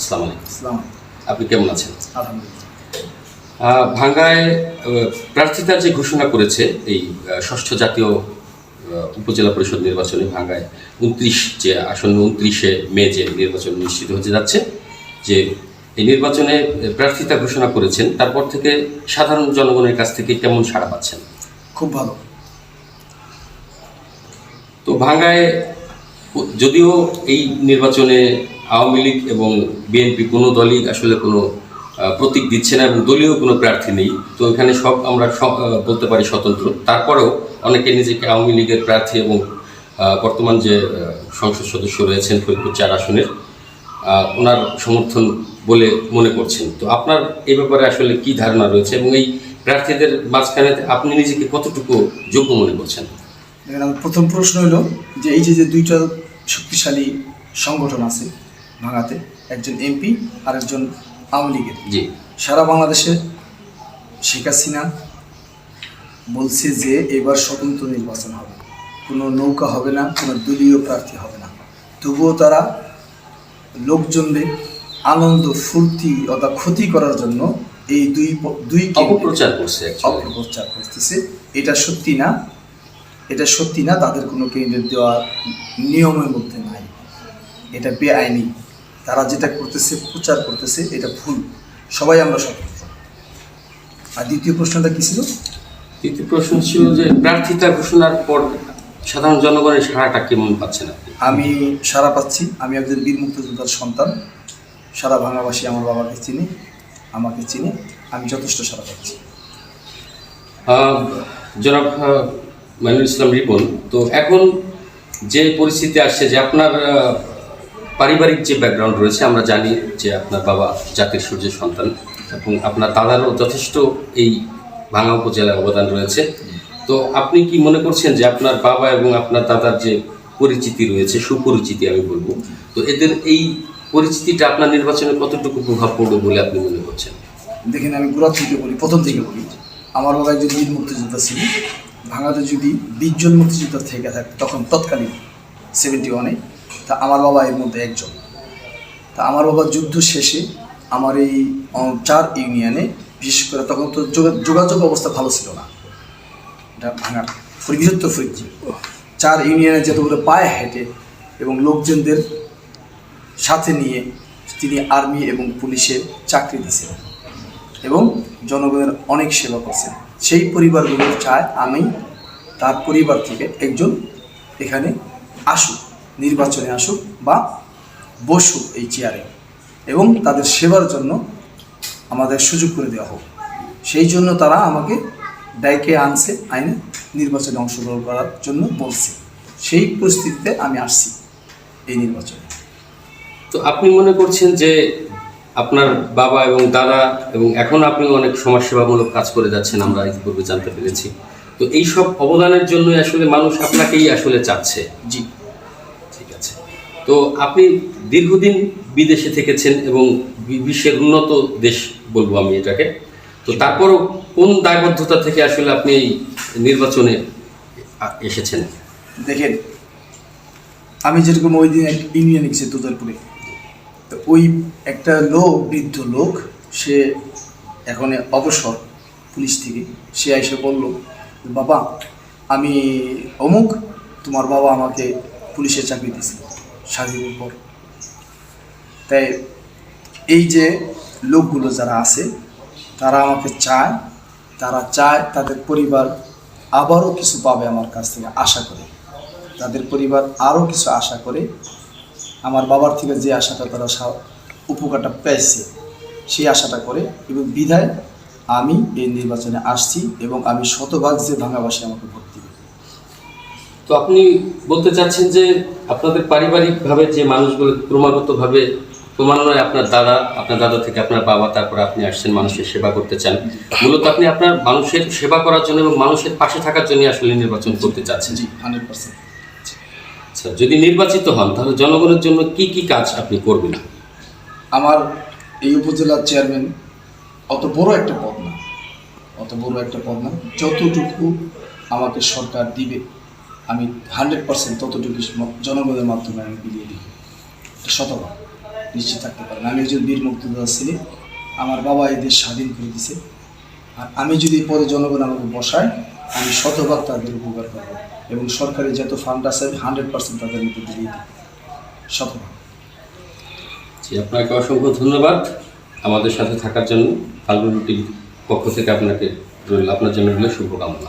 আসসালামু আলাইকুম। আপনি কেমন আছেন? ভাঙ্গায় প্রার্থিতা যে ঘোষণা করেছে এই ষষ্ঠ জাতীয় উপজেলা পরিষদ নির্বাচনে ভাঙ্গায় উনত্রিশ যে আসন্ন উনত্রিশে মে যে নির্বাচন অনুষ্ঠিত হতে যাচ্ছে যে এই নির্বাচনে প্রার্থিতা ঘোষণা করেছেন তারপর থেকে সাধারণ জনগণের কাছ থেকে কেমন সাড়া পাচ্ছেন? খুব ভালো। তো ভাঙ্গায় যদিও এই নির্বাচনে আওয়ামী লীগ এবং বিএনপি কোনো দলই আসলে কোনো প্রতীক দিচ্ছে না এবং দলীয় কোনো প্রার্থী নেই। তো এখানে সব আমরা বলতে পারি স্বতন্ত্র। তারপরেও অনেকে নিজেকে আওয়ামী লীগের প্রার্থী এবং বর্তমান যে সংসদ সদস্য রয়েছেন ফরিদপুর চার আসনের ওনার সমর্থন বলে মনে করছেন। তো আপনার এই ব্যাপারে আসলে কি ধারণা রয়েছে এবং এই প্রার্থীদের মাঝখানে আপনি নিজেকে কতটুকু যোগ্য মনে করছেন? প্রথম প্রশ্ন হলো যে এই যে দুইটা শক্তিশালী সংগঠন আছে ভাঙাতে। একজন এমপি আর একজন আওয়ামী লীগের। জি। সারা বাংলাদেশে শেখ হাসিনা বলছে যে এবার স্বতন্ত্র নির্বাচন হবে। কোনো নৌকা হবে না কোনো দলীয় প্রার্থী হবে না। তবুও তারা লোকজনদের আনন্দ ফুর্তি অথবা ক্ষতি করার জন্য এই দুই দুই অপপ্রচার করছে। অপপ্রচার করতেছে। এটা সত্যি না এটা সত্যি না? তাদের কোনো ক্যান্ডিডেট দেওয়ার নিয়মের মধ্যে নাই। এটা বেআইনি। তারা যেটা করতেছে প্রচার করতেছে এটা ভুল। সবাই আমরা সতর্ক। আর দ্বিতীয় প্রশ্নটা কী ছিল? দ্বিতীয় প্রশ্ন ছিল যে প্রার্থিতা ঘোষণার পর সাধারণ জনগণের সাড়াটা কেমন পাচ্ছেন আপনি? আমি সারা পাচ্ছি। আমি একজন বীর মুক্তিযোদ্ধার সন্তান। সারা ভাঙাবাসী আমার বাবাকে চিনি আমাকে চিনি। আমি যথেষ্ট সারা পাচ্ছি। জনাব মাইনুল ইসলাম রিপন, তো এখন যে পরিস্থিতি আসছে যে আপনার পারিবারিক যে ব্যাকগ্রাউন্ড রয়েছে, আমরা জানি যে আপনার বাবা জাতির সূর্যের সন্তান এবং আপনার দাদারও যথেষ্ট এই ভাঙা উপজেলায় অবদান রয়েছে। তো আপনি কি মনে করছেন যে আপনার বাবা এবং আপনার দাদার যে পরিচিতি রয়েছে, সুপরিচিতি আমি বলব, তো এদের এই পরিচিতিটা আপনার নির্বাচনে কতটুকু প্রভাব পড়বে বলে আপনি মনে করছেন? দেখেন, আমি গোড়া থেকে বলি, প্রথম থেকে বলি। আমার বাবা একজন বীর মুক্তিযোদ্ধা ছিল ভাঙাতে যদি বিশ জন মুক্তিযোদ্ধা থেকে থাকে, তখন তৎকালীন সেভেন্টি ওয়ানে তা আমার বাবা এর মধ্যে একজন। তা আমার বাবা যুদ্ধ শেষে আমার এই চার ইউনিয়নে বিশেষ করে তখন তো যোগা- যোগাযোগ অবস্থা ভালো ছিল না। এটা ভাঙার বৃহত্তর ফরিদপুর চার ইউনিয়নে যতগুলো পায়ে হেঁটে এবং লোকজনদের সাথে নিয়ে তিনি আর্মি এবং পুলিশে চাকরি দিয়েছেন এবং জনগণের অনেক সেবা করছেন। সেই পরিবারগুলো চায় আমি তার পরিবার থেকে একজন এখানে আসুক, নির্বাচনে আসুক বা বসুক এই চেয়ারে এবং তাদের সেবার জন্য আমাদের সুযোগ করে দেওয়া হোক। সেই জন্য তারা আমাকে ডাইকে আনছে, আইনে নির্বাচনে অংশগ্রহণ করার জন্য বলছে। সেই পরিস্থিতিতে আমি আসছি এই নির্বাচনে। তো আপনি মনে করছেন যে আপনার বাবা এবং দাদা এবং এখন আপনি অনেক সমাজসেবামূলক কাজ করে যাচ্ছেন আমরা ইতিপূর্বে জানতে পেরেছি। তো এই সব অবদানের জন্যই আসলে মানুষ আপনাকেই আসলে চাচ্ছে। জি। ঠিক আছে। তো আপনি দীর্ঘদিন বিদেশে থেকেছেন এবং বিশ্বের উন্নত দেশ বলব আমি এটাকে। তো তারপরও কোন দায়বদ্ধতা থেকে আসলে আপনি এই নির্বাচনে এসেছেন? দেখেন আমি যেরকম ওই দিন ইউনিয়নে গেছি দুধরপুরে তো ওই একটা লোক, বৃদ্ধ লোক, সে এখন অবসর পুলিশ থেকে। সে এসে বলল, বাবা, আমি অমুক, তোমার বাবা আমাকে পুলিশে চাকরি দিয়েছে স্বাধীনের পর। তাই এই যে লোকগুলো যারা আছে, তারা আমাকে চায়, তারা চায় তাদের পরিবার আবারও কিছু পাবে আমার কাছ থেকে আশা করে। তাদের পরিবার আরও কিছু আশা করে আমার বাবার থেকে যে আশাটা তারা উপকারটা পেয়েছে সেই আশাটা করে এবং বিধায় আমি এই নির্বাচনে আসছি এবং আমি শতভাগ যে ভাঙাবাসী আমাকে ভোট দিবে। তো আপনি বলতে চাচ্ছেন যে আপনাদের পারিবারিকভাবে যে মানুষগুলো ক্রমাগতভাবে ক্রমান্বয়ে আপনার দাদা আপনার দাদা থেকে আপনার বাবা তারপর আপনি আসছেন মানুষের সেবা করতে চান। মূলত আপনি আপনার মানুষের সেবা করার জন্য এবং মানুষের পাশে থাকার জন্য আসলে নির্বাচন করতে চাচ্ছেন। জি হান্ড্রেড পার্সেন্ট আচ্ছা যদি নির্বাচিত হন, তাহলে জনগণের জন্য কি কি কাজ আপনি করবেন? আমার এই উপজেলার চেয়ারম্যান অত বড় একটা পদ না, অত বড় একটা পদ না, যতটুকু আমাকে সরকার দিবে, আমি হান্ড্রেড পার্সেন্ট ততটুকু জনগণের মাধ্যমে আমি বিলিয়ে এটা শতভাগ, নিশ্চিত থাকতে পারেন আমি একজন বীর মুক্তিযোদ্ধা ছিলি, আমার বাবা এদের স্বাধীন করে দিছে। আর আমি যদি পদে জনগণ আমাকে বসায় আমি শতভাগ তাদের উপকার করব এবং সরকারি যত ফান্ড আছে, আমি হান্ড্রেড পার্সেন্ট তাদের মধ্যে দিয়ে দিই শতভাগ। জি, আপনাকে অসংখ্য ধন্যবাদ আমাদের সাথে থাকার জন্য। ফাল্গুন টিভির পক্ষ থেকে আপনাকে আপনার জন্য রইল শুভকামনা।